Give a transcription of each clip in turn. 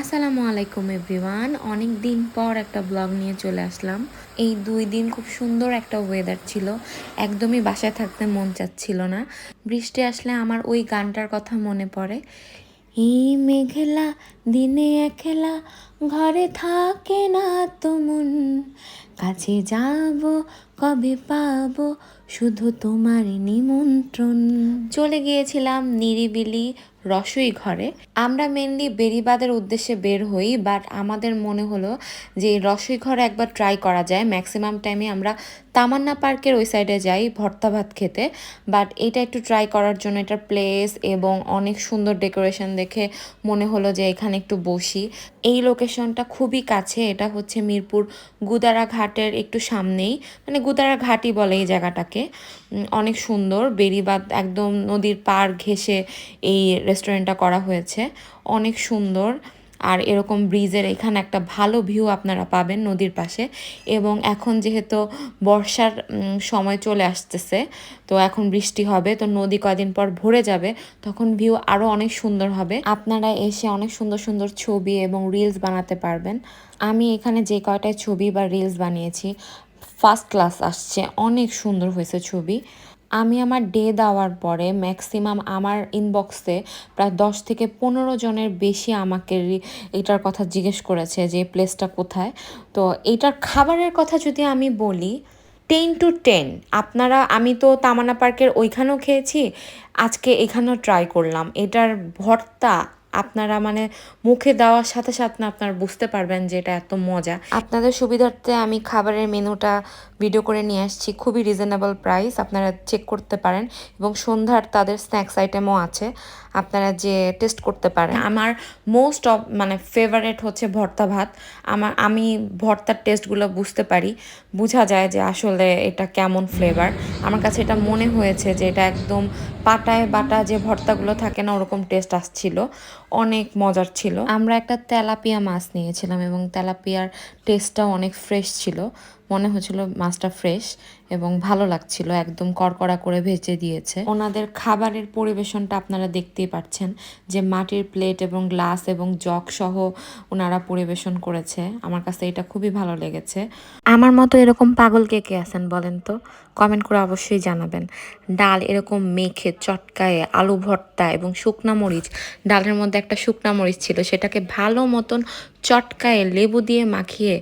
আসসালামু আলাইকুম এভরিওয়ান। অনেক দিন পর একটা ব্লগ নিয়ে চলে আসলাম। এই দুই দিন খুব সুন্দর একটা ওয়েদার ছিল। একদমই বাসায় থাকতে মন চাচ্ছিল না। বৃষ্টি আসলে আমার ওই গানটার কথা মনে পড়ে। এই মেঘলা দিনে একলা ঘরে থাকে না তো মন। কাছে যাব কবে পাবো শুধু তোমার নিমন্ত্রণ? চলে গিয়েছিলাম নিরিবিলি রসই ঘরে। আমরা মেনলি বেরিবাদের উদ্দেশ্যে বের হই বাট আমাদের মনে হলো যে রসই ঘরে একবার ট্রাই করা যায়। ম্যাক্সিমাম টাইমে আমরা তামান্না পার্কের ওই সাইডে যাই ভর্তা ভাত খেতে। বাট এটা একটু ট্রাই করার জন্য এটার প্লেস এবং অনেক সুন্দর ডেকোরেশন দেখে মনে হলো যে এখানে একটু বসি। এই লোকেশনটা খুবই কাছে, এটা হচ্ছে মিরপুর গুদারা ঘাটের একটু সামনেই। মানে গুদারা ঘাটই বলে এই জায়গাটাকে। অনেক সুন্দর। বেরিবাদ একদম নদীর পার ঘেঁষে এই রেস্টুরেন্টটা করা হয়েছে। অনেক সুন্দর। আর এরকম ব্রিজের এখানে একটা ভালো ভিউ আপনারা পাবেন নদীর পাশে। এবং এখন যেহেতু বর্ষার সময় চলে আসতেছে, তো এখন বৃষ্টি হবে, তো নদী কয়দিন পর ভরে যাবে, তখন ভিউ আরও অনেক সুন্দর হবে। আপনারা এসে অনেক সুন্দর সুন্দর ছবি এবং রিলস বানাতে পারবেন। আমি এখানে যে কয়টায় ছবি বা রিলস বানিয়েছি ফার্স্ট ক্লাস আসছে, অনেক সুন্দর হয়েছে ছবি। আমি আমার ডে দেওয়ার পরে ম্যাক্সিমাম আমার ইনবক্সে প্রায় দশ থেকে পনেরো জনের বেশি আমাকে এটার কথা জিজ্ঞেস করেছে যে প্লেসটা কোথায়? তো এইটার খাবারের কথা যদি আমি বলি টেন টু টেন আপনারা, আমি তো তামানা পার্কের ওইখানেও খেয়েছি, আজকে এখানেও ট্রাই করলাম। এটার ভর্তা আপনারা মানে মুখে দেওয়ার সাথে সাথে আপনারা বুঝতে পারবেন যে এটা এত মজা। আপনাদের সুবিধার্থে আমি খাবারের মেনুটা ভিডিও করে নিয়ে আসছি। খুবই রিজনেবল প্রাইস আপনারা চেক করতে পারেন এবং সন্ধ্যার তাদের স্ন্যাক্স আইটেমও আছে, আপনারা যে টেস্ট করতে পারেন। আমার মোস্ট অফ মানে ফেভারেট হচ্ছে ভর্তা ভাত। আমার, আমি ভর্তার টেস্টগুলো বুঝতে পারি। বোঝা যায় যে আসলে এটা কেমন ফ্লেভার আমার কাছে এটা মনে হয়েছে যে এটা একদম পাটায় বাটা যে ভর্তাগুলো থাকে না, ওরকম টেস্ট আসছিল। অনেক মজার ছিল। আমরা একটা তেলাপিয়া মাছ নিয়েছিলাম এবং তেলাপিয়ার টেস্টটাও অনেক ফ্রেশ ছিল। মনে হচ্ছিল মাছটা ফ্রেশ এবং ভালো লাগছিল, একদম কড়কড়া করে ভেজে দিয়েছে। ওনাদের খাবারের পরিবেশনটা আপনারা দেখতেই পাচ্ছেন যে মাটির প্লেট এবং গ্লাস এবং জগ সহ ওনারা পরিবেশন করেছে। আমার কাছে এটা খুবই ভালো লেগেছে। আমার মতো এরকম পাগল কে কে আছেন বলেন তো? কমেন্ট করে অবশ্যই জানাবেন। ডাল এরকম মেখে চটকায়ে আলু ভর্তা এবং শুকনা মরিচ, ডালের মধ্যে একটা শুকনা মরিচ ছিল, সেটাকে ভালো মতন চটকায়ে লেবু দিয়ে মাখিয়ে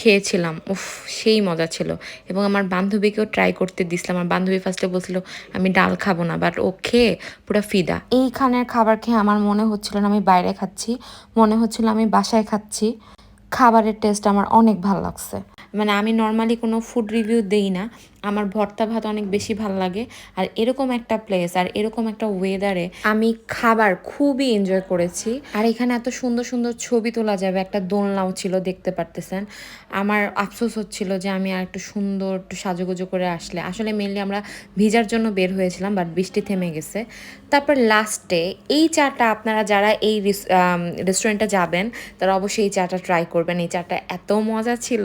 খেয়েছিলাম। উফ সেই মজা ছিল। এবং আমার বান্ধবীকেও ট্রাই করতে দিছিলাম। আমার বান্ধবী ফার্স্টে বলছিল আমি ডাল খাব না। বাট ও খেয়ে পুরো ফিদা। এইখানের খাবার খেয়ে আমার মনে হচ্ছিল না আমি বাইরে খাচ্ছি। মনে হচ্ছিল আমি বাসায় খাচ্ছি। খাবারের টেস্ট আমার অনেক ভালো লাগছে। মানে আমি নর্মালি কোনো ফুড রিভিউ দেই না। আমার ভর্তা ভাত অনেক বেশি ভালো লাগে। আর এরকম একটা প্লেস আর এরকম একটা ওয়েদারে আমি খাবার খুবই এনজয় করেছি। আর এখানে এত সুন্দর সুন্দর ছবি তোলা যাবে, একটা দোলনাও ছিল, দেখতে পারতেছেন। আমার আফসোস হচ্ছিল যে আমি আর একটু সুন্দর একটু সাজুগুজু করে আসলে। আসলে মেনলি আমরা ভিজার জন্য বের হয়েছিলাম বাট বৃষ্টি থেমে গেছে। তারপর লাস্টে এই চাটা আপনারা যারা এই রেস্টুরেন্টে যাবেন, তারা অবশ্যই এই চাটা ট্রাই করবেন। এই চাটা এত মজা ছিল,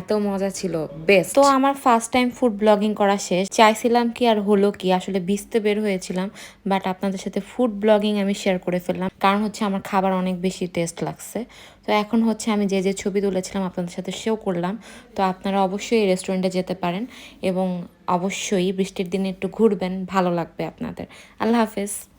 এত মজা ছিল বেস্ট তো আমার ফার্স্ট টাইম ফুড ব্লগিং করা শেষ। চাইছিলাম কি আর হলো কি, আসলে ভিজতে বের হয়েছিলাম বাট আপনাদের সাথে ফুড ব্লগিং আমি শেয়ার করে ফেললাম। কারণ হচ্ছে আমার খাবার অনেক বেশি টেস্ট লাগছে। তো এখন হচ্ছে আমি যে যে ছবি তুলেছিলাম আপনাদের সাথে শেও করলাম, তো আপনারা অবশ্যই রেস্টুরেন্টে যেতে পারেন এবং অবশ্যই বৃষ্টির দিনে একটু ঘুরবেন, ভালো লাগবে আপনাদের। আল্লাহ হাফেজ।